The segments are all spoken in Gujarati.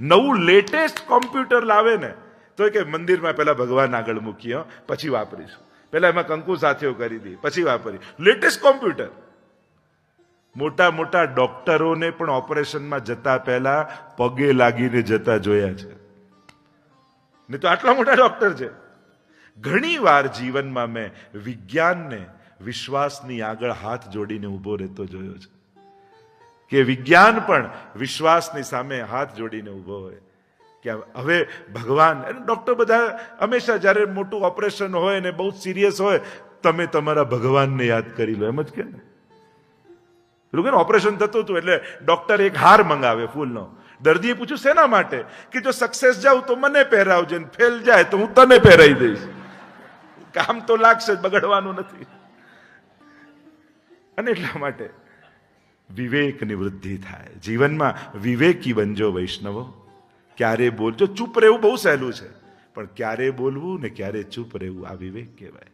નવું લેટેસ્ટ કોમ્પ્યુટર લાવે ને, તો કે મંદિરમાં પહેલા ભગવાન આગળ મૂકીએ પછી વાપરીશું. પહેલાં એમાં કંકુ સાથીઓ કરી દી, પછી વાપરી. લેટેસ્ટ કોમ્પ્યુટર મોટા મોટા ડોક્ટરોને પણ ઓપરેશનમાં જતા પહેલા પગે લાગીને જતા જોયા છે. ને તો આટલા મોટા ડોક્ટર છે. ઘણી વાર જીવનમાં મેં વિજ્ઞાનને, વિશ્વાસની આગળ હાથ જોડીને ઊભો રહેતો જોયો છે. કે વિજ્ઞાન પણ વિશ્વાસની સામે હાથ જોડીને ઊભો હોય. કે હવે ભગવાન, અને ડોક્ટર બધા હંમેશા જ્યારે મોટું ઓપરેશન હોય ને બહુ સિરિયસ હોય, તમે તમારા ભગવાનને યાદ કરી લો, એમ જ કે ને? પેલું કે ઓપરેશન થતું હતું એટલે ડોક્ટર એક હાર મંગાવે ફૂલનો. દર્દીએ પૂછ્યું, શેના માટે? કે જો સક્સેસ જાવ તો મને પહેરાવજે ને ફેલ જાય તો હું તને પહેરાવી દઈશ. કામ તો લાગશે બગડવાનું નથી. અને એટલા માટે વિવેકની વૃદ્ધિ થાય. જીવનમાં વિવેકી બનજો વૈષ્ણવો. ક્યારે બોલજો? ચૂપ રહેવું બહુ સહેલું છે. પણ ક્યારે બોલવું ને ક્યારે ચૂપ રહેવું, આ વિવેક કહેવાય.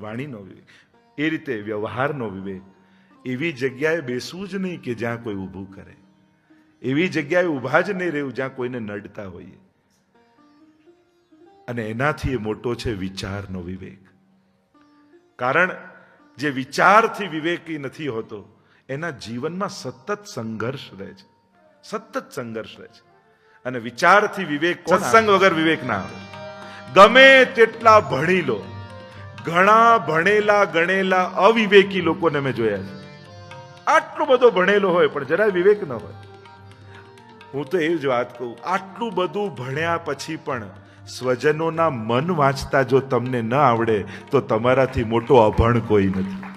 વાણીનો વિવેક. એ રીતે વ્યવહારનો વિવેક. એવી જગ્યાએ બેસવું જ નહીં કે જ્યાં કોઈ ઊભું કરે. એવી જગ્યાએ ઊભા જ નહીં રહેવું જ્યાં કોઈને નડતા હોઈએ. અને એનાથી એ મોટો છે વિચારનો વિવેક. કારણ જે વિચારથી વિવેકી નથી હોતો એના જીવનમાં સતત સંઘર્ષ રહે છે. સતત સંઘર્ષ રહે છે. અને વિચારથી વિવેક સત્સંગ વગર વિવેક ના આવે. ગમે તેટલા ભણી લો ઘણા ભણેલા ગણેલા અવિવેકી લોકોને મેં જોયા છે. આટલો બધો ભણેલો હોય પણ જરાય વિવેક ન હોય. હું તો એ જ વાત કહું આટલું બધું ભણ્યા પછી પણ સ્વજનોના મન વાંચતા જો તમને ન આવડે તો તમારાથી મોટો અભણ કોઈ નથી.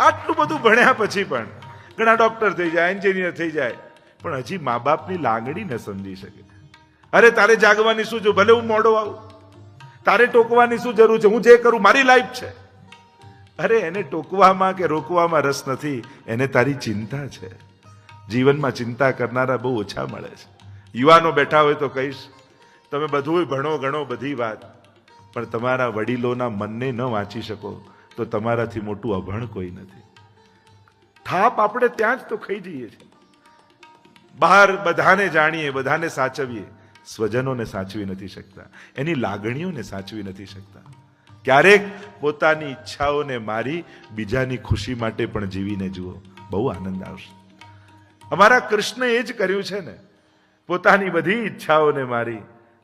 આટલું બધું ભણ્યા પછી પણ ઘણા ડૉક્ટર થઈ જાય એન્જિનિયર થઈ જાય, પણ હજી મા બાપની લાગણી ન સમજી શકે. અરે, તારે જાગવાની શું જો ભલે હું મોડો આવું. તારે ટોકવાની શું જરૂર છે? હું જે કરું, મારી લાઈફ છે. અરે, એને ટોકવામાં કે રોકવામાં રસ નથી, એને તારી ચિંતા છે. જીવનમાં ચિંતા કરનારા બહુ ઓછા મળે છે. યુવાનો બેઠા હોય તો કહીશ, તમે બધું ભણો ગણો બધી વાત, પણ તમારા વડીલોના મનને ન વાંચી શકો. તો તમારાથી મોટું અભણ કોઈ નથી. થાપ આપણે ત્યાં જ તો ખાઈ જઈએ છીએ. બહાર બધાને જાણીએ, બધાને સાચવીએ. સ્વજનોને સાચવી નથી શકતા. એની લાગણીઓને સાચવી નથી શકતા. ક્યારેક પોતાની ઈચ્છાઓને મારી બીજાની ખુશી માટે પણ જીવીને જુઓ. બહુ આનંદ આવશે. અમારા કૃષ્ણ એ જ કર્યું છે ને. પોતાની બધી ઈચ્છાઓને મારી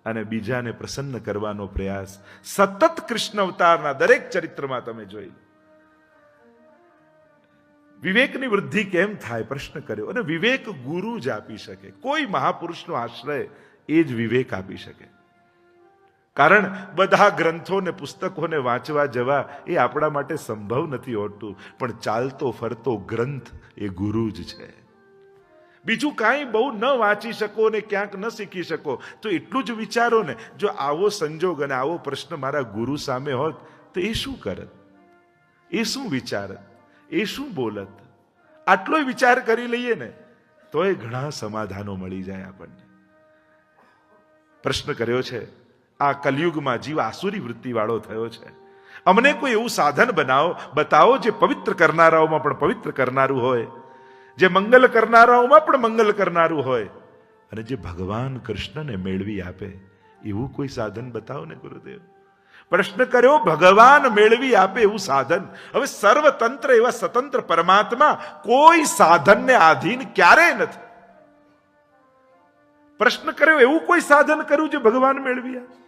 અને બીજાને પ્રસન્ન કરવાનો પ્રયાસ. સતત કૃષ્ણ અવતારના દરેક ચરિત્રમાં તમે જોઈ વિવેકની વૃદ્ધિ કેમ થાય? પ્રશ્ન કર્યો. અને વિવેક ગુરુ જ આપી શકે. કોઈ મહાપુરુષનો આશ્રય એ જ વિવેક આપી શકે. કારણ બધા ગ્રંથોને પુસ્તકોને વાંચવા જવા એ આપણા માટે સંભવ નથી હોતું. પણ ચાલતો ફરતો ગ્રંથ એ ગુરુ જ છે. બીજું કાંઈ બહુ ન વાંચી શકો ને ક્યાંક ન શીખી શકો. તો એટલું જ વિચારો ને, જો આવો સંજોગ અને આવો પ્રશ્ન મારા ગુરુ સામે હોત, તો એ શું કરત? એ શું વિચારત? એ શું બોલત? આટલો વિચાર કરી લઈએ ને તો એ ઘણા સમાધાનો મળી જાય આપણને. પ્રશ્ન કર્યો છે, આ કલયુગમાં જીવ આસુરી વૃત્તિવાળો થયો છે. અમને કોઈ એવું સાધન બનાવો, બતાવો જે પવિત્ર કરનારાઓમાં પણ પવિત્ર કરનારું હોય. જે મંગલ કરનારાઓમાં પણ મંગલ કરનારું હોય. અને જે ભગવાન કૃષ્ણને મેળવી આપે, એવું કોઈ સાધન બતાવો ને ગુરુદેવ? પ્રશ્ન કર્યો, ભગવાન મેળવી આપે એવું સાધન? હવે સર્વતંત્ર એવા સ્વતંત્ર પરમાત્મા કોઈ સાધનને આધીન ક્યારેય નથી. પ્રશ્ન કર્યો, એવું કોઈ સાધન કર્યું જે ભગવાન મેળવી આપે?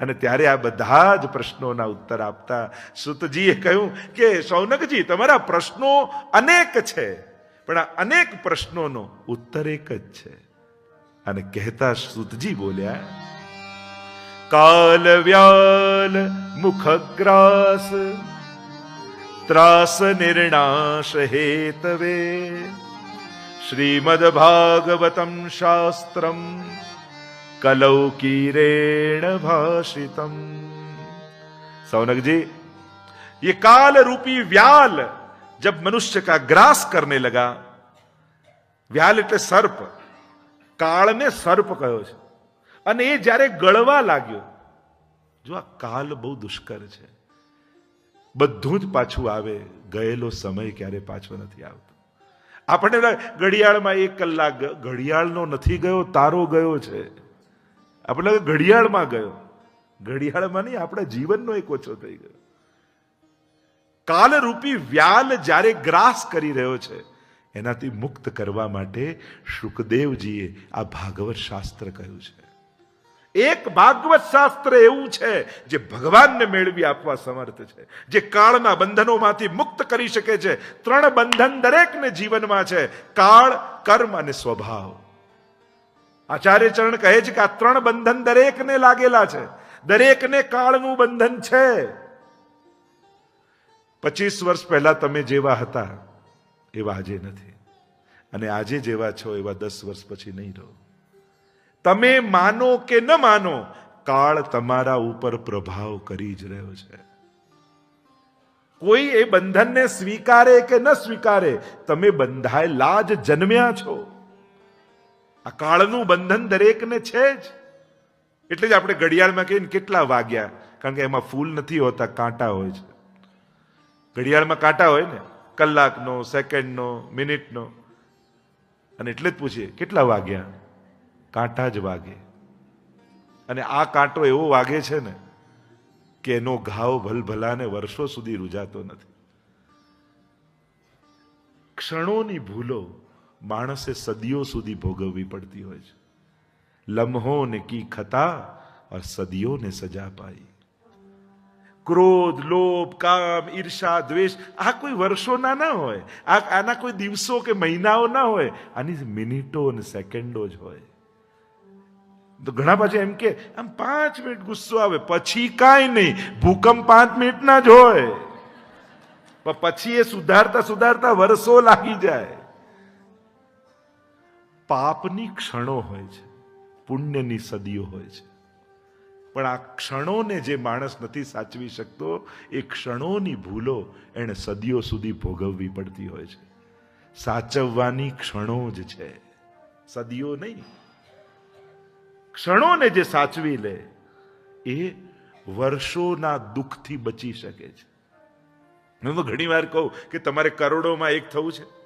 અને ત્યારે આ બધા જ પ્રશ્નોના ઉત્તર આપતા સુતજીએ કહ્યું કે સૌનકજી તમારા પ્રશ્નો અનેક છે. પણ આ અનેક પ્રશ્નોનો ઉત્તર એક જ છે અને કહેતા સુતજી બોલ્યા કાલ વ્યાલ મુખગ્રાસ ત્રાસ નિર્ણાશ હેતવે શ્રીમદ ભાગવતમ શાસ્ત્રમ कलौकीरेण भाषितम सौनक जी ये काल रूपी व्याल जब मनुष्य का ग्रास करने लगा વ્યાલ એટલે સર્પ કાળને સર્પ કહ્યો છે અને એ જ્યારે ગળવા લાગ્યો જો આ કાલ બહુ દુષ્કર છે બધું જ પાછું આવે ગયેલો સમય ક્યારે પાછો નથી આવતો આપણને લાગે, ઘડિયાળમાં એક કલાક ગયો ઘડિયાળનો નથી ગયો તારો ગયો છે આપણે લાગે ઘડિયાળમાં ગયો ઘડિયાળમાં નહીં આપણા જીવનનો એક ઓછો થઈ ગયો કાલરૂપી વ્યાલ જ્યારે ગ્રાસ કરી રહ્યો છે, એનાથી મુક્ત કરવા માટે શુકદેવજીએ આ ભાગવત શાસ્ત્ર કહ્યું છે. એક ભાગવત શાસ્ત્ર એવું છે જે ભગવાનને મેળવી આપવા સમર્થ છે, જે કાળના બંધનોમાંથી મુક્ત કરી શકે છે. ત્રણ બંધન દરેકને જીવનમાં છે, કાળ, કર્મ અને સ્વભાવ. આચાર્ય ચરણ કહે છે કે આ ત્રણ બંધન દરેકને લાગેલા છે. દરેકને કાળનું બંધન છે. પચીસ વર્ષ પહેલા તમે જેવા હતા, એવા આજે નથી. અને આજે જેવા છો, એવા દસ વર્ષ પછી નહીં રહો. તમે માનો કે ન માનો, કાળ તમારા ઉપર પ્રભાવ કરી જ રહ્યો છે. કોઈ એ બંધનને સ્વીકારે કે ન સ્વીકારે, તમે બંધાયેલા જ જન્મ્યા છો. આ કાળનું બંધન દરેકને છે જ. એટલે જ આપણે ઘડિયાળમાં કહીએ ને કેટલા વાગ્યા, કારણ કે એમાં ફૂલ નથી હોતા, કાંટા હોય છે. ઘડિયાળમાં કાંટા હોય ને, કલાકનો, સેકન્ડનો, મિનિટનો. અને એટલે જ પૂછીએ, કેટલા વાગ્યા? કાંટા જ વાગે. અને આ કાંટો એવો વાગે છે ને, કે એનો ઘાવ ભલભલાને વર્ષો સુધી રૂજાતો નથી. ક્ષણોની ભૂલો માણસે સદીઓ સુધી ભોગવવી પડતી હોય છે. લમ્હો ને કી ખતા और સદીઓને સજા પાઈ. ક્રોધ, લોભ, કામ, ઈર્ષા, દ્વેષ, આ કોઈ વર્ષોના ના હોય, આ આના કોઈ દિવસો કે મહિનાઓ ના હોય, આની મિનિટો અને સેકન્ડો જ હોય. તો ઘણા પાછા એમ કે, આમ પાંચ મિનિટ ગુસ્સો આવે, પછી કાંઈ નહીં, ભૂકંપ પાંચ મિનિટના જ હોય. પણ પછી એ સુધારતા સુધારતા વર્ષો લાગી જાય. પાપની ક્ષણો હોય છે, પુણ્યની સદીઓ હોય છે. પણ આ ક્ષણોને જે માણસ નથી સાચવી શકતો, એ ક્ષણોની ભૂલો એણે સદીઓ સુધી ભોગવવી પડતી હોય છે. સાચવવાની ક્ષણો જ છે. સદીઓ નહીં. ક્ષણોને જે સાચવી લે, એ વર્ષોના દુઃખથી બચી શકે છે. હું તો ઘણી વાર કહું કે તમારે કરોડોમાં એક થવું છે.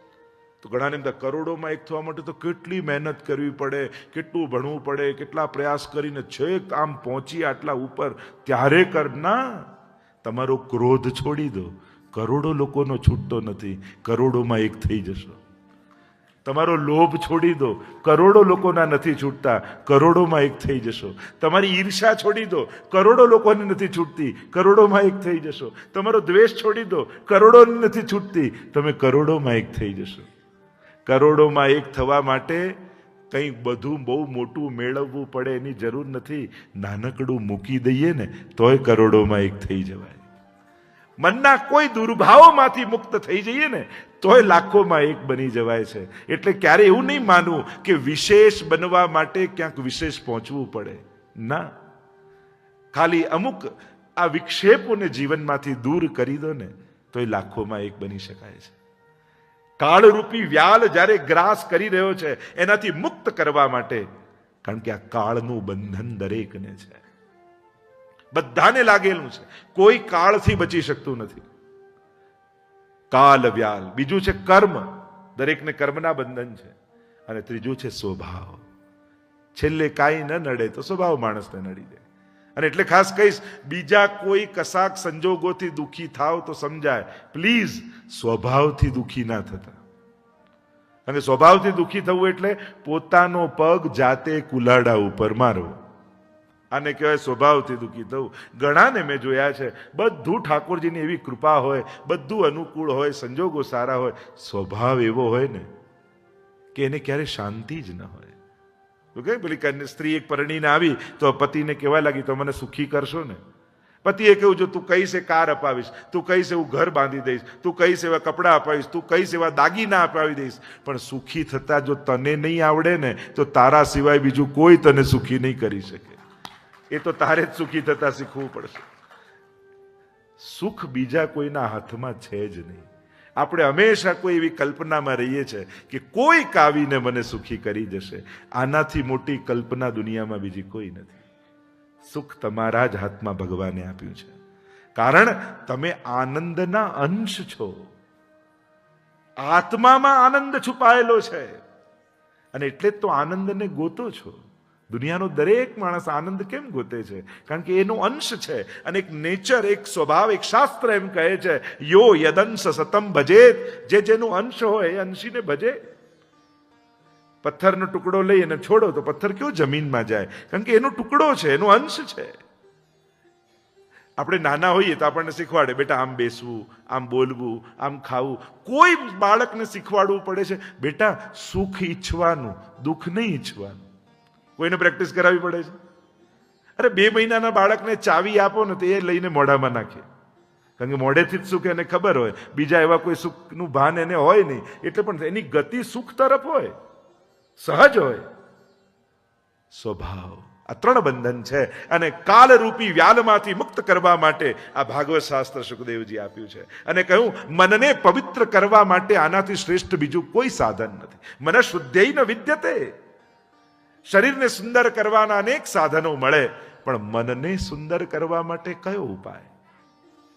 તો ઘણાને એમ કરોડોમાં એક થવા માટે તો કેટલી મહેનત કરવી પડે, કેટલું ભણવું પડે, કેટલા પ્રયાસ કરીને છેક આમ પહોંચી આટલા ઉપર, ત્યારે કરના, તમારો ક્રોધ છોડી દો. કરોડો લોકોનો છૂટતો નથી, કરોડોમાં એક થઈ જશો. તમારો લોભ છોડી દો, કરોડો લોકોના નથી છૂટતા, કરોડોમાં એક થઈ જશો. તમારી ઈર્ષા છોડી દો, કરોડો લોકોને નથી છૂટતી, કરોડોમાં એક થઈ જશો. તમારો દ્વેષ છોડી દો, કરોડોને નથી છૂટતી, તમે કરોડોમાં એક થઈ જશો. કરોડોમાં એક થવા માટે કંઈક બધું બહુ મોટું મેળવવું પડે એની જરૂર નથી. નાનકડું મૂકી દઈએ ને, તોય કરોડોમાં એક થઈ જવાય. મનના કોઈ દુર્ભાવોમાંથી મુક્ત થઈ જઈએ ને, તોય લાખોમાં એક બની જવાય છે. એટલે ક્યારે એવું નહીં માનવું કે વિશેષ બનવા માટે ક્યાંક વિશેષ પહોંચવું પડે. ના. ખાલી અમુક આ વિક્ષેપોને જીવનમાંથી દૂર કરી દો ને, તોય લાખોમાં એક બની શકાય છે. કાળરૂપી વ્યાલ જ્યારે ગ્રાસ કરી રહ્યો છે, એનાથી મુક્ત કરવા માટે, કારણ કે આ કાળનું બંધન દરેકને છે. બધાને લાગેલું છે. કોઈ કાળથી બચી શકતું નથી. કાલ વ્યાલ બીજું છે કર્મ. દરેકને કર્મના બંધન છે. અને ત્રીજું છે સ્વભાવ. છેલ્લે કાંઈ ન નડે તો સ્વભાવ માણસને નડી જાય. અને એટલે ખાસ કહીશ, બીજા કોઈ કશાક સંજોગોથી દુઃખી થાવ તો સમજાય. પ્લીઝ સ્વભાવથી દુઃખી ના થતા. અને સ્વભાવથી દુખી થવું એટલે પોતાનો પગ જાતે કુલાડા ઉપર મારવો. આને કહેવાય સ્વભાવથી દુઃખી થવું. ઘણાને મેં જોયા છે, બધું ઠાકોરજીની એવી કૃપા હોય, બધું અનુકૂળ હોય, સંજોગો સારા હોય, સ્વભાવ એવો હોય ને, કે એને ક્યારે શાંતિ જ ન હોય. તો કે પેલી સ્ત્રી એક પરણીને આવી, તો પતિને કહેવા લાગી, તો મને સુખી કરશો ને? પતિએ કહ્યું, જો તું કઈ સે કાર અપાવીશ, તું કહીશ એવું ઘર બાંધી દઈશ, તું કઈ એવા કપડાં અપાવીશ, તું કઈ સેવા દાગીના અપાવી દઈશ, પણ સુખી થતાં જો તને નહીં આવડે ને, તો તારા સિવાય બીજું કોઈ તને સુખી નહીં કરી શકે. એ તો તારે જ સુખી થતાં શીખવું પડશે. સુખ બીજા કોઈના હાથમાં છે જ નહીં. આપણે હંમેશા કોઈ એવી કલ્પનામાં રહીએ છીએ કે કોઈક આવીને મને સુખી કરી જશે. આનાથી મોટી કલ્પના દુનિયામાં બીજી કોઈ નથી. સુખ તમારા જ હાથમાં ભગવાને આપ્યું છે. કારણ તમે આનંદના અંશ છો. આત્મામાં આનંદ છુપાયેલો છે. અને એટલે જ તો આનંદને ગોતો છો. દુનિયાનો દરેક માણસ આનંદ કેમ ગોતે છે? કારણ કે એનો અંશ છે અને એક નેચર એક સ્વભાવ, એક શાસ્ત્ર એમ કહે છે, યો યદંશ સતમ ભજેત. જે જેનો અંશ હોય એ અંશીને ભજે. પથ્થરનો ટુકડો લઈ અને છોડો તો પથ્થર કયો જમીનમાં જાય? કારણ કે એનો ટુકડો છે, એનો અંશ છે. આપણે નાના હોઈએ તો આપણને શીખવાડે, બેટા, આમ બેસવું, આમ બોલવું, આમ ખાવું. કોઈ બાળકને શીખવાડવું પડે છે, બેટા, સુખ ઈચ્છવાનું, દુઃખ નહીં ઈચ્છવાનું. કોઈને પ્રેક્ટિસ કરાવવી પડે છે? અરે, બે મહિનાના બાળકને ચાવી આપો ને તો એ લઈને મોઢામાં નાખે. કારણ કે મોઢેથી જ સુખ એને ખબર હોય. બીજા એવા કોઈ સુખનું ભાન એને હોય નહીં. એટલે પણ એની ગતિ સુખ તરફ હોય. સહજ હોય. સ્વભાવ. આ ત્રણ બંધન છે. અને કાલરૂપી વ્યાલમાંથી મુક્ત કરવા માટે આ ભાગવત શાસ્ત્ર સુખદેવજી આપ્યું છે. અને કહ્યું, મનને પવિત્ર કરવા માટે આનાથી શ્રેષ્ઠ બીજું કોઈ સાધન નથી. મન શુદ્ધેય ન વિદ્યતે. શરીરને સુંદર કરવાના અનેક સાધનો મળે, પણ મનને સુંદર કરવા માટે કયો ઉપાય?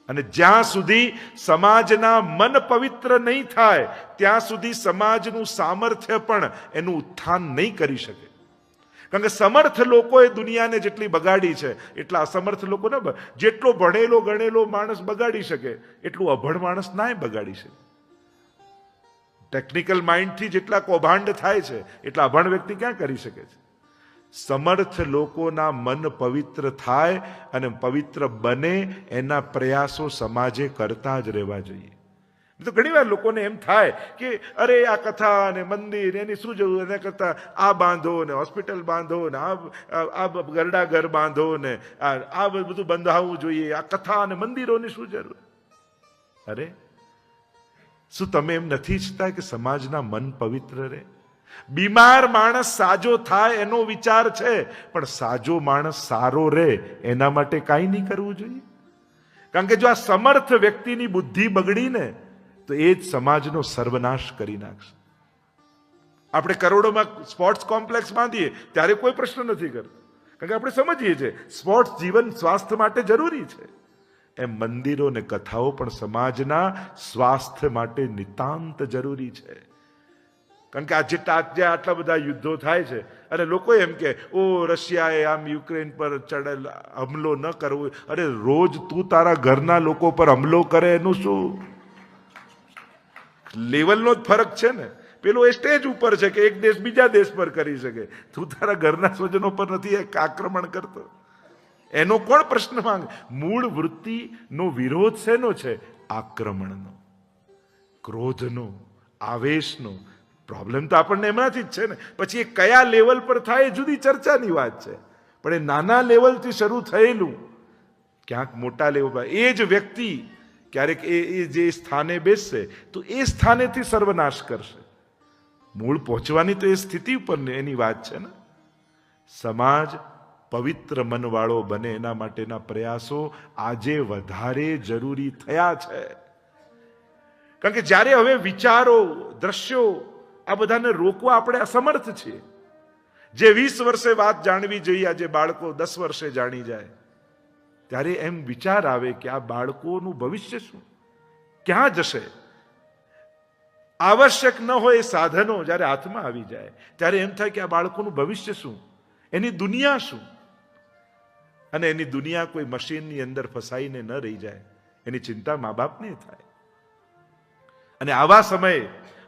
અને જ્યાં સુધી સમાજના મન પવિત્ર નહીં થાય, ત્યાં સુધી સમાજનું સામર્થ્ય પણ એનું ઉત્થાન નહીં કરી શકે. કારણ કે સમર્થ લોકોએ દુનિયાને જેટલી બગાડી છે, એટલા અસમર્થ લોકો ને જેટલો ભણેલો ગણેલો માણસ બગાડી શકે, એટલું અભણ માણસ નાય બગાડી શકે. ટેકનિકલ માઇન્ડથી જેટલા કૌભાંડ થાય છે, એટલા અભણ વ્યક્તિ ક્યાં કરી શકે છે? સમર્થ લોકોના મન પવિત્ર થાય અને પવિત્ર બને એના પ્રયાસો સમાજે કરતા જ રહેવા જોઈએ. તો ઘણી વાર લોકોને એમ થાય કે, અરે, આ કથા અને મંદિર, એની શું જરૂર? એના કરતા આ બાંધો ને, હોસ્પિટલ બાંધો ને, આ આ ગરડા ઘર બાંધો ને આ બધું બંધાવવું જોઈએ. આ કથા અને મંદિરોની શું જરૂર? અરે શું તમે એમ નથી ઈચ્છતા કે સમાજના મન પવિત્ર રહે? બીમાર માણસ સાજો થાય એનો વિચાર છે, પણ સાજો માણસ સારો રહે એના માટે કાંઈ નહીં કરવું જોઈએ? કારણ કે જો આ સમર્થ વ્યક્તિની બુદ્ધિ બગડીને, તો એ જ સમાજનો સર્વનાશ કરી નાખશે. આપણે કરોડોમાં સ્પોર્ટ્સ કોમ્પ્લેક્સ બાંધીએ, ત્યારે કોઈ પ્રશ્ન નથી કરતો. કારણ કે આપણે સમજીએ છીએ, સ્પોર્ટ્સ જીવન સ્વાસ્થ્ય માટે જરૂરી છે. એમ મંદિરો ને કથાઓ પણ સમાજના સ્વાસ્થ્ય માટે નિતાંત જરૂરી છે. કારણ કે આજે આજે આટલા બધા યુદ્ધો થાય છે, અને લોકો એમ કે, ઓ, રશિયાએ આમ યુક્રેન પર ચડેલ હમલો ન કરવો. અરે, રોજ તું તારા ઘરના લોકો પર હમલો કરે એનું શું? લેવલનો જ ફરક છે ને. પેલો એ સ્ટેજ ઉપર છે કે એક દેશ બીજા દેશ પર કરી શકે. તું તારા ઘરના સ્વજનો પર નથી આક્રમણ કરતો. એનો કોણ પ્રશ્ન માંગ? મૂળ વૃત્તિનો વિરોધ શેનો છે? આક્રમણનો. ક્રોધનો, આવેશનો. પ્રોબ્લેમ તો આપણને એમનાથી જ છે ને. પછી એ કયા લેવલ પર થાય એ જુદી ચર્ચાની વાત છે. પણ એ નાના લેવલથી શરૂ થયેલું, ક્યાંક મોટા લેવલ પર. એ જ વ્યક્તિ ક્યારેક એ એ જે સ્થાને બેસશે, તો એ સ્થાનેથી સર્વનાશ કરશે. મૂળ પહોંચવાની તો એ સ્થિતિ ઉપર એની વાત છે ને. સમાજ પવિત્ર મનવાળો બને એના માટેના પ્રયાસો આજે વધારે જરૂરી થયા છે. કારણ કે જ્યારે હવે વિચારો, દ્રશ્યો આ બધાને રોકવા આપણે અસમર્થ છીએ. જે વીસ વર્ષે વાત જાણવી જોઈએ, આજે બાળકો દસ વર્ષે જાણી જાય. ત્યારે એમ વિચાર આવે કે આ બાળકોનું ભવિષ્ય શું? ક્યાં જશે? આવશ્યક ન હોય સાધનો જ્યારે હાથમાં આવી જાય, ત્યારે એમ થાય કે આ બાળકોનું ભવિષ્ય શું? એની દુનિયા શું? અને એની દુનિયા કોઈ મશીનની અંદર ફસાઈને ન રહી જાય. એની ચિંતા મા બાપને થાય. અને આવા સમયે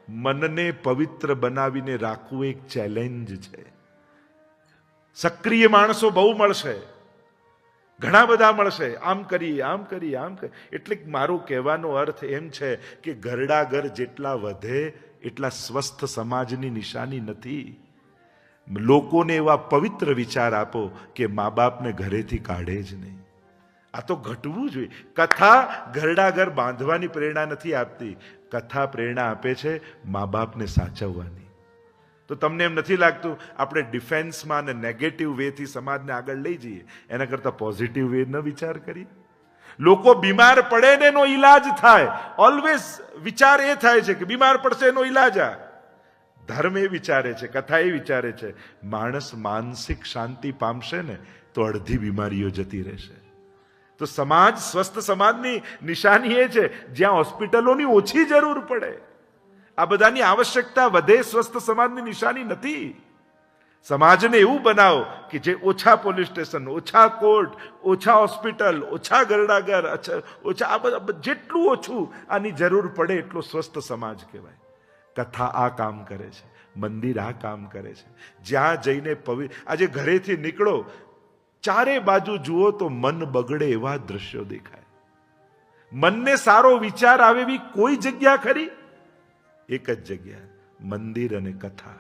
મનને પવિત્ર બનાવીને રાખવું એક ચેલેન્જ છે. સક્રિય માણસો બહુ મળશે. ઘણા બધા મળશે. આમ કરી આમ કરી આમ કરી એટલે મારો કહેવાનો અર્થ એમ છે કે ઘરડા ઘર જેટલા વધે એટલા સ્વસ્થ સમાજની નિશાની નથી. લોકોને એવા પવિત્ર વિચાર આપો કે મા બાપને ઘરેથી કાઢે જ નહીં. આ તો ઘટવું જોઈએ. કથા ઘરડા ઘર બાંધવાની પ્રેરણા નથી આપતી. કથા પ્રેરણા આપે છે મા બાપને સાચવવાની. તો તમને એમ નથી લાગતું આપણે ડિફેન્સમાં અને નેગેટિવ વેથી સમાજને આગળ લઈ જઈએ? એના કરતાં પોઝિટિવ વે ન વિચાર કરી લોકો બીમાર પડે ને એનો ઈલાજ થાય. ઓલવેઝ વિચાર એ થાય છે કે બીમાર પડશે એનો ઈલાજ આ. ધર્મ એ વિચારે છે, કથા એ વિચારે છે, માણસ માનસિક શાંતિ પામશે ને તો અડધી બીમારીઓ જતી રહેશે. તો સમાજ, સ્વસ્થ સમાજની નિશાની એ છે, જ્યાં હોસ્પિટલોની ઓછી જરૂર પડે. આ બધાની આવશ્યકતા વધે સ્વસ્થ સમાજની નિશાની નથી. સમાજને એવું બનાવો કે જે ઓછા પોલીસ સ્ટેશન, ઓછા કોર્ટ, ઓછા હોસ્પિટલ, ઓછા ગરડાગર ઓછા આ બધા, જેટલું ઓછું આની જરૂર પડે એટલો સ્વસ્થ સમાજ કહેવાય. કથા આ કામ કરે છે, મંદિર આ કામ કરે છે. જ્યાં જઈને પવિ, આજે ઘરેથી નીકળો, ચારે બાજુ જુઓ તો મન બગડે એવા દ્રશ્યો દેખાય. મનને સારો વિચાર આવે એવી કોઈ જગ્યા ખરી? એક જ જગ્યા, મંદિર અને કથા.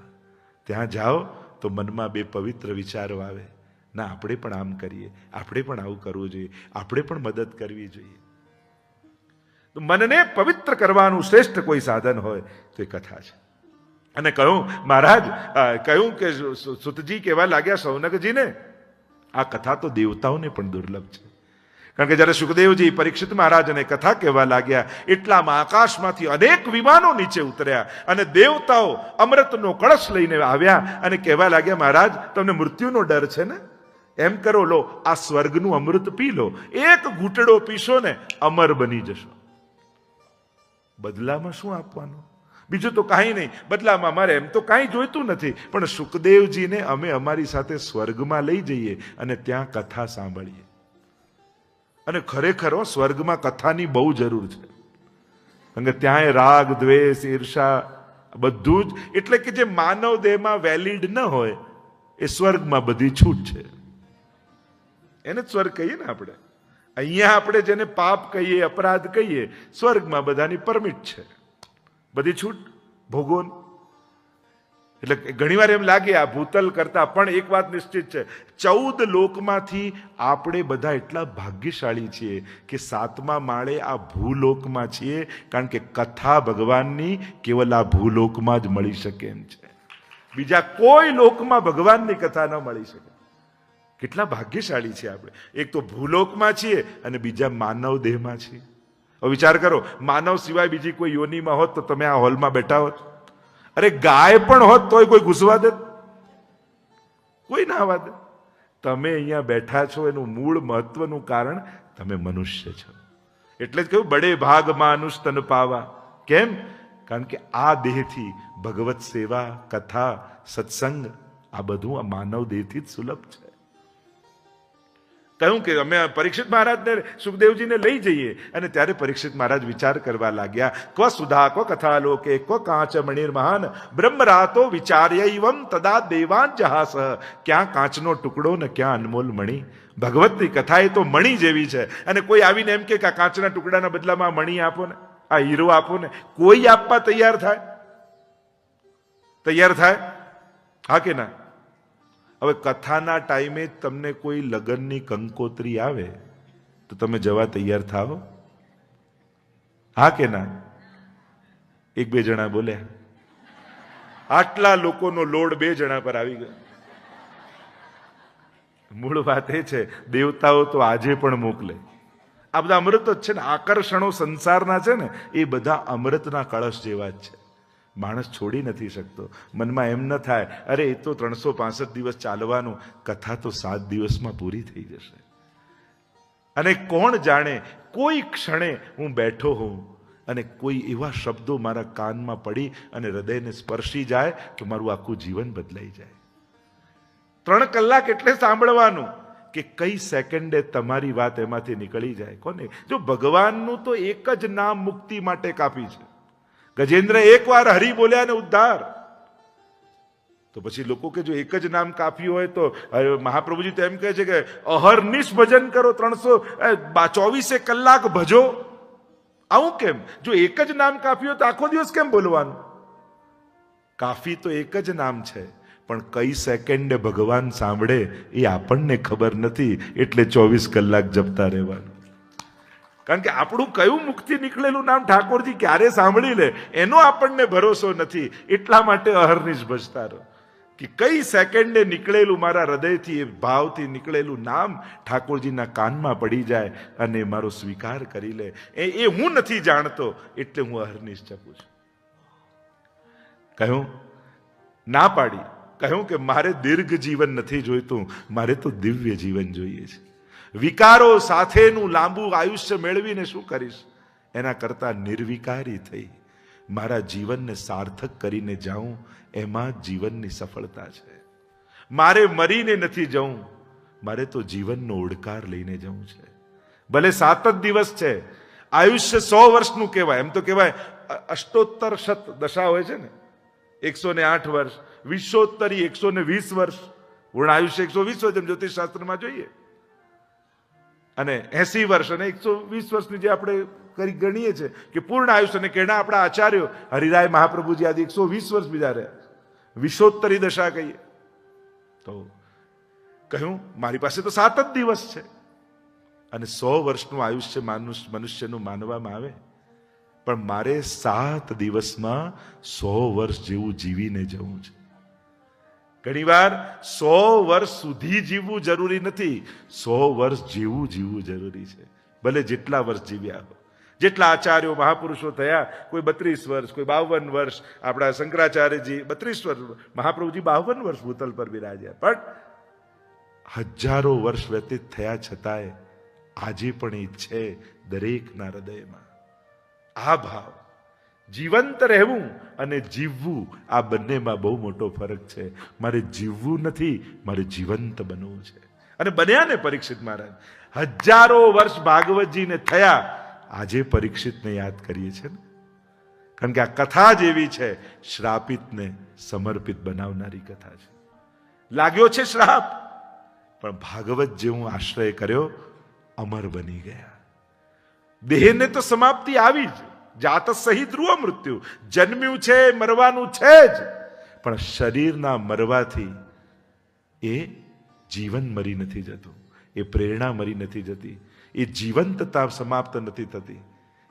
ત્યાં જાઓ તો મનમાં બે પવિત્ર વિચારો આવે. ના, આપણે પણ આમ કરીએ, આપણે પણ આવું કરવું જોઈએ, આપણે પણ મદદ કરવી જોઈએ. મનને પવિત્ર કરવાનું શ્રેષ્ઠ કોઈ સાધન હોય તો એ કથા છે. અને કહ્યું મહારાજ કહ્યું કે સુતજી કહેવા લાગ્યા સૌનકજીને, આ કથા તો દેવતાઓને પણ દુર્લભ છે. કારણ કે જ્યારે સુખદેવજી પરીક્ષિત મહારાજને કથા કહેવા લાગ્યા, એટલામાં આકાશમાંથી અનેક વિમાનો નીચે ઉતર્યા અને દેવતાઓ અમૃતનો કળશ લઈને આવ્યા અને કહેવા લાગ્યા, મહારાજ, તમને મૃત્યુનો ડર છે ને? એમ કરો, લો, આ સ્વર્ગનું અમૃત પી લો. એક ઘૂંટડો પીશો ને અમર બની જશો. બદલામાં શું આપવાનું? બીજું તો કાંઈ નહીં. બદલામાં મારે એમ તો કાંઈ જોઈતું નથી. પણ સુખદેવજીને અમે અમારી સાથે સ્વર્ગમાં લઈ જઈએ અને ત્યાં કથા સાંભળીએ. અને ખરેખર સ્વર્ગમાં કથાની બહુ જરૂર છે. કારણ કે ત્યાં રાગ, દ્વેષ, ઈર્ષા બધું જ. એટલે કે જે માનવ દેહમાં વેલિડ ન હોય, એ સ્વર્ગમાં બધી છૂટ છે. એને જ સ્વર્ગ કહીએ ને આપણે. અહીંયા આપણે જેને પાપ કહીએ, અપરાધ કહીએ, સ્વર્ગમાં બધાની પરમિટ છે. બધી છૂટ? ભોગોન એટલે ઘણીવાર એમ લાગે, આ ભૂતલ કરતા પણ એક વાત નિશ્ચિત છે. ચૌદ લોકમાંથી આપણે બધા એટલા ભાગ્યશાળી છીએ કે સાતમા માળે આ ભૂલોકમાં છીએ, કારણ કે કથા ભગવાનની કેવલ આ ભૂલોકમાં જ મળી શકે એમ છે. બીજા કોઈ લોકમાં ભગવાનની કથા ન મળી શકે. કેટલા ભાગ્યશાળી છે આપણે. એક તો ભૂલોકમાં છીએ અને બીજા માનવ દેહમાં છીએ. હવે વિચાર કરો, માનવ સિવાય બીજી કોઈ યોનિમાં હોત તો તમે આ હોલમાં બેઠા હોત. અરે ગાય પણ હોત તોય કોઈ ઘૂસવા દે. કોઈ ના આવવા દે. તમે અહીંયા બેઠા છો, એનું મૂળ મહત્વનું કારણ તમે મનુષ્ય છો. એટલે જ કહ્યું, બડે ભાગ માનુષ તન પાવા. કેમ? કારણ કે આ દેહથી ભગવત સેવા, કથા, સત્સંગ આ બધું આ માનવ દેહથી જ સુલભ છે. કહ્યું કે અમે પરીક્ષિત મહારાજને, સુખદેવજીને લઈ જઈએ. અને ત્યારે પરીક્ષિત મહારાજ વિચાર કરવા લાગ્યા, ક્વ સુધા, ક્વ કથા લોકે, ક્વ કાંચ મણિર મહાન, બ્રહ્મરાતો વિચાર્ય વિચાર્યવમ તદા દેવાન જહાસ. ક્યાં કાચનો ટુકડો ને ક્યાં અનમોલ મણિ? ભગવતની કથા એ તો મણી જેવી છે. અને કોઈ આવીને એમ કે કાચના ટુકડાના બદલામાં મણી આપો ને, આ હીરો આપો ને, કોઈ આપવા તૈયાર થાય? તૈયાર થાય? હા કે ના? હવે કથાના ટાઈમે તમને કોઈ લગ્નની કંકોત્રી આવે, તો તમે જવા તૈયાર થાઓ? હા કે ના? એક બે જણા બોલ્યા. આટલા લોકોનો લોડ બે જણા પર આવી ગયો. મૂળ વાત એ છે, દેવતાઓ તો આજે પણ મોકલે. આ બધા અમૃત જ છે ને, આકર્ષણો સંસારના છે ને, એ બધા અમૃતના કળશ જેવા જ છે. માણસ છોડી નથી શકતો. મનમાં એમ ન થાય, અરે, એ તો ત્રણસો પાસઠ દિવસ ચાલવાનું, કથા તો સાત દિવસમાં પૂરી થઈ જશે. અને કોણ જાણે, કોઈ ક્ષણે હું બેઠો હોઉં અને કોઈ એવા શબ્દો મારા કાનમાં પડી અને હૃદયને સ્પર્શી જાય, તો મારું આખું જીવન બદલાઈ જાય. ત્રણ કલાક એટલે સાંભળવાનું કે કઈ સેકન્ડે તમારી વાત એમાંથી નીકળી જાય. કોને? જો ભગવાનનું તો એક જ નામ મુક્તિ માટે કાપી છે. ગજેન્દ્ર એકવાર હરી બોલ્યા ને ઉદ્ધાર. તો પછી લોકો કે જો એક જ નામ કાપ્યું હોય તો મહાપ્રભુજી તો એમ કહે છે કે અહરનિશ ભજન કરો ત્રણસો ચોવીસે કલાક ભજો. આવું કેમ? જો એક જ નામ કાપ્યું તો આખો દિવસ કેમ બોલવાનું? કાફી તો એક જ નામ છે, પણ કઈ સેકન્ડે ભગવાન સાંભળે એ આપણને ખબર નથી, એટલે ચોવીસ કલાક જપતા રહેવાનું. કારણ કે આપણું કયું મુખથી નીકળેલું નામ ઠાકોરજી ક્યારે સાંભળી લે, એનો આપણને ભરોસો નથી. એટલા માટે અહર્નિશ ભજતા રહો. કે કઈ સેકન્ડે નીકળેલું મારા હૃદયથી, એ ભાવથી નીકળેલું નામ ઠાકોરજીના કાનમાં પડી જાય અને મારો સ્વીકાર કરી લે. એ એ હું નથી જાણતો, એટલે હું અહર્નિશ જપું છું. કહ્યું? ના પાડી. કહ્યું કે મારે દીર્ઘ જીવન નથી જોઈતું, મારે તો દિવ્ય જીવન જોઈએ છે. વિકારો સાથેનું લાંબુ આયુષ્ય મેળવીને શું કરીશ? એના કરતા નિર્વિકારી થઈ મારા જીવનને સાર્થક કરીને જાઉં, એમાં જીવનની સફળતા છે. મારે મરીને નથી જવું, મારે તો જીવનનો ઓડકાર લઈને જવું છે. ભલે સાત જ દિવસ છે, આયુષ્ય સો વર્ષનું કહેવાય. એમ તો કહેવાય અષ્ટોત્તર શત દશા હોય છે ને એકસો ને આઠ વર્ષ, વિશ્વોત્તરી એકસો ને વીસ વર્ષ પૂર્ણ આયુષ્ય એકસો વીસ હોય જેમ જ્યોતિષ શાસ્ત્રમાં જોઈએ. અને એસી વર્ષ અને એકસો વીસ વર્ષની જે આપણે કરી ગણીએ છીએ કે પૂર્ણ આયુષ્ય અને કેણા આપણા આચાર્યો હરિરાય મહાપ્રભુજી આદિ એકસો વીસ વર્ષ બીજા રહ્યા. વિશોત્તરી દશા કહીએ. તો કહ્યું, મારી પાસે તો સાત જ દિવસ છે. અને સો વર્ષનું આયુષ્ય માનુષ મનુષ્યનું માનવામાં આવે. પણ મારે સાત દિવસમાં સો વર્ષ જેવું જીવીને જવું છે. ઘણીવાર સો વર્ષ સુધી જીવવું જરૂરી નથી. સો વર્ષ જીવવું જીવવું જરૂરી છે. ભલે જેટલા વર્ષ જીવ્યા હો. જેટલા આચાર્યો મહાપુરુષો થયા, કોઈ બત્રીસ વર્ષ, કોઈ બાવન વર્ષ, આપણા શંકરાચાર્યજી બત્રીસ વર્ષ, મહાપ્રભુજી બાવન વર્ષ ભૂતલ પર બિરાજ્યા. પણ હજારો વર્ષ વ્યતીત થયા છતાંય આજે પણ એ છે દરેકના હૃદયમાં. આ ભાવ જીવંત રહેવું અને જીવવું, આ બંનેમાં બહુ મોટો ફરક છે. મારે જીવવું નથી, મારે જીવંત બનવું છે. અને બન્યા ને પરીક્ષિત મહારાજ. હજારો વર્ષ ભાગવતજીને થયા, આજે પરીક્ષિતને યાદ કરીએ છીએ ને? કારણ કે આ કથા જ એવી છે, શ્રાપિતને સમર્પિત બનાવનારી કથા છે. લાગ્યો છે શ્રાપ, પણ ભાગવત જેવું આશ્રય કર્યો, અમર બની ગયા. દેહને તો સમાપ્તિ આવી જ. જાત સહી ધ્રુવ મૃત્યુ જન્મ્યું છે, મરવાનું છે જ. પણ શરીરના મરવાથી એ જીવન મરી નથી જતું. એ પ્રેરણા મરી નથી જતી. એ જીવંતતા સમાપ્ત નથી થતી.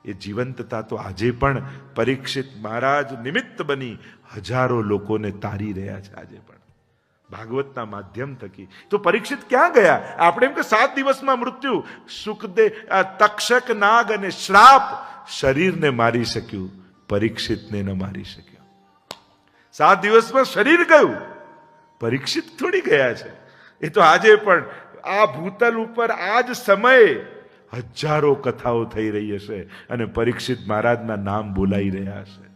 એ જીવંતતા તો આજે પણ પરીક્ષિત મહારાજ નિમિત્ત બની હજારો લોકોને તારી રહ્યા છે આજે પણ. ભાગવતના માધ્યમ થકી. તો પરીક્ષિત ક્યાં ગયા? આપણે એમ કે સાત દિવસમાં મૃત્યુ. સુખદે તક્ષક, નાગ અને શ્રાપ શરીરને મારી શક્યું. પરીક્ષિતને ન મારી શક્યો. સાત દિવસમાં શરીર ગયું. પરીક્ષિત થોડી ગયા છે. એ તો આજે પણ આ ભૂતલ ઉપર આ જ સમયે હજારો કથાઓ થઈ રહી હશે અને પરીક્ષિત મહારાજના નામ બોલાઈ રહ્યા હશે.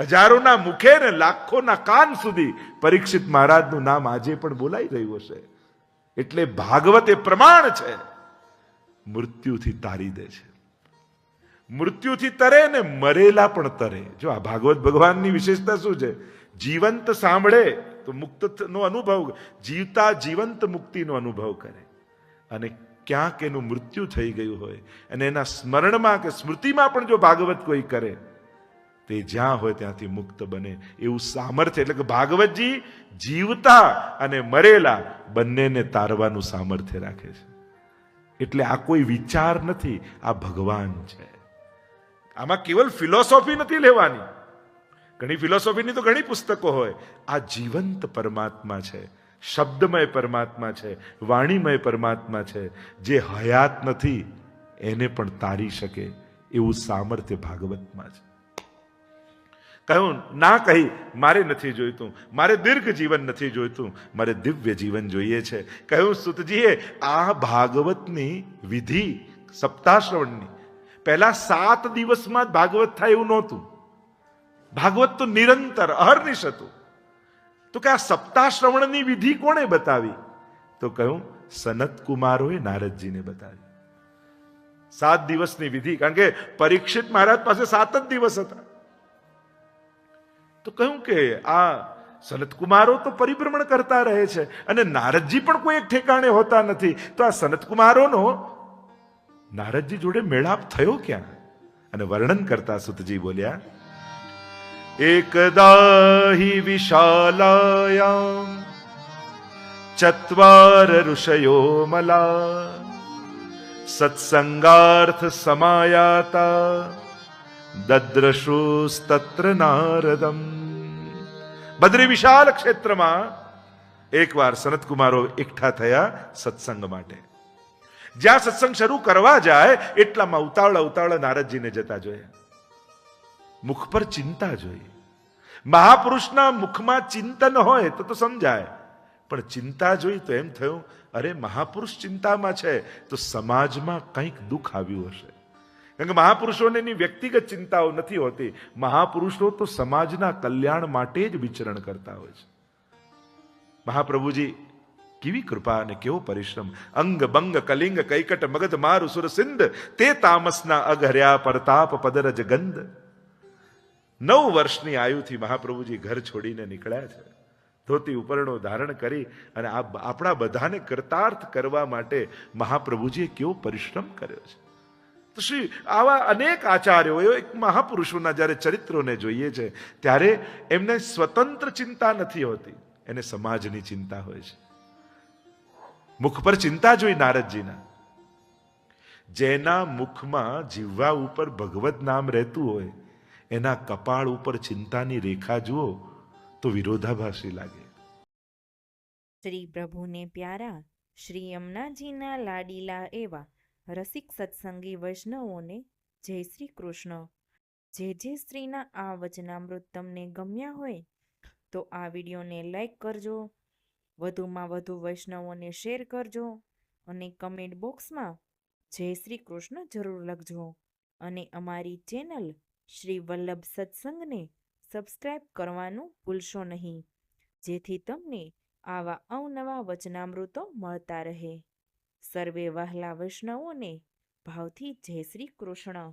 હજારોના મુખે ને લાખોના કાન સુધી પરીક્ષિત મહારાજનું નામ આજે પણ બોલાઈ રહ્યું હશે એટલે ભાગવત એ પ્રમાણ છે. મૃત્યુથી તારી દે છે. મૃત્યુથી તરે ને મરેલા પણ તરે. જો આ ભાગવત ભગવાનની વિશેષતા શું છે? જીવંત સાંભળે તો મુક્ત નો અનુભવ, જીવતા જીવંત મુક્તિનો અનુભવ કરે. અને ક્યાંક એનું મૃત્યુ થઈ ગયું હોય. અને એના સ્મરણમાં કે સ્મૃતિમાં પણ જો ભાગવત કોઈ કરે તે જ્યાં હોય ત્યાંથી મુક્ત બને. એવું સામર્થ્ય એટલે કે ભાગવતજી જીવતા અને મરેલા બંનેને તારવાનું સામર્થ્ય રાખે છે. એટલે આ કોઈ વિચાર નથી, આ ભગવાન છે. આમાં કેવલ ફિલોસોફી નથી લેવાની. ઘણી ફિલોસોફીની તો ઘણી પુસ્તકો હોય. આ જીવંત પરમાત્મા છે, શબ્દમય પરમાત્મા છે, વાણીમય પરમાત્મા છે. જે હયાત નથી, એને પણ તારી શકે એવું સામર્થ્ય ભાગવતમાં છે. કહ્યું ના કહી, મારે નથી જોઈતું. મારે દીર્ઘ જીવન નથી જોઈતું. મારે દિવ્ય જીવન જોઈએ છે. કહ્યું સુતજીએ, આ ભાગવતની વિધિ સપ્તાશ્રવણની પહેલા સાત દિવસમાં જ ભાગવત થાય એવું નહોતું. ભાગવત તો નિરંતર, અહર્નિશ હતું. તો કે આ સપ્તાશ્રવણની વિધિ કોણે બતાવી? તો કહ્યું સનત કુમારોએ નારદજીને બતાવી. સાત દિવસની વિધિ, કારણ કે પરીક્ષિત મહારાજ પાસે સાત જ દિવસ હતા. તો કહ્યું કે, આ સનત કુમારો તો પરિભ્રમણ કરતા રહે છે અને નારદજી પણ કોઈ એક ઠેકાણે હોતા નથી. તો આ સનત કુમારોનો નારદજી જોડે મેળાપ થયો ક્યાં? અને વર્ણન કરતા સુતજી બોલ્યા એકદા હિ વિશાલાયામ, ચત્વાર ઋષયો મલા, સત્સંગાર્થ સમાયાતા દદ્રશુસ્તત્ર નારદમ બદ્રી વિશાળ ક્ષેત્રમાં એકવાર સનત કુમારો એકઠા થયા સત્સંગ માટે જ્યાં સત્સંગ શરૂ કરવા જાય એટલામાં ઉતાવળા ઉતાવળા નારદજીને જતા જોયા મુખ પર ચિંતા જોઈ મહાપુરુષના મુખમાં ચિંતન હોય તો તો સમજાય પણ ચિંતા જોઈ તો એમ થયું અરે મહાપુરુષ ચિંતામાં છે તો સમાજમાં કંઈક દુઃખ આવ્યું હશે કારણ કે મહાપુરુષોને એની વ્યક્તિગત ચિંતાઓ નથી હોતી. મહાપુરુષો તો સમાજના કલ્યાણ માટે જ વિચરણ કરતા હોય છે. મહાપ્રભુજી, કેવી કૃપા અને કેવો પરિશ્રમ. અંગ, બંગ, કલિંગ, કૈકટ, મગધ, મારુ, સુર, સિંધ, તે તામસના અઘર્યા પરતાપ, પદરજ, ગંધ. નવ વર્ષની આયુથી મહાપ્રભુજી ઘર છોડીને નીકળ્યા છે. ધોતી ઉપરણો ધારણ કરી અને આ આપણા બધાને કૃતાર્થ કરવા માટે મહાપ્રભુજીએ કેવો પરિશ્રમ કર્યો છે. શ્રી આવા અનેક આચાર્યો એક મહાપુરુષોના જ્યારે ચરિત્રોને જોઈએ છે, ત્યારે એમને સ્વતંત્ર ચિંતા નથી હોતી. એને સમાજની ચિંતા હોય છે. મુખ પર ચિંતા જોઈ નારદજીના. જેના મુખમાં જીવવા ઉપર ભગવત નામ રહેતું હોય, એના કપાળ ઉપર ચિંતાની રેખા જુઓ, તો વિરોધાભાસી લાગે. શ્રી પ્રભુને પ્યારા, શ્રી યમુનાજીના લાડીલા એવા રસિક સત્સંગી વૈષ્ણવોને જય શ્રી કૃષ્ણ. જે જે સ્ત્રીના આ વચનામૃત તમને ગમ્યા હોય તો આ વિડીયોને લાઈક કરજો, વધુમાં વધુ વૈષ્ણવોને શેર કરજો અને કમેન્ટ બોક્સમાં જય શ્રી કૃષ્ણ જરૂર લખજો. અને અમારી ચેનલ શ્રી વલ્લભ સત્સંગને સબસ્ક્રાઈબ કરવાનું ભૂલશો નહીં, જેથી તમને આવા અવનવા વચનામૃતો મળતા રહે. સર્વે વહાલા વૈષ્ણવોને ભાવથી જય શ્રી કૃષ્ણ.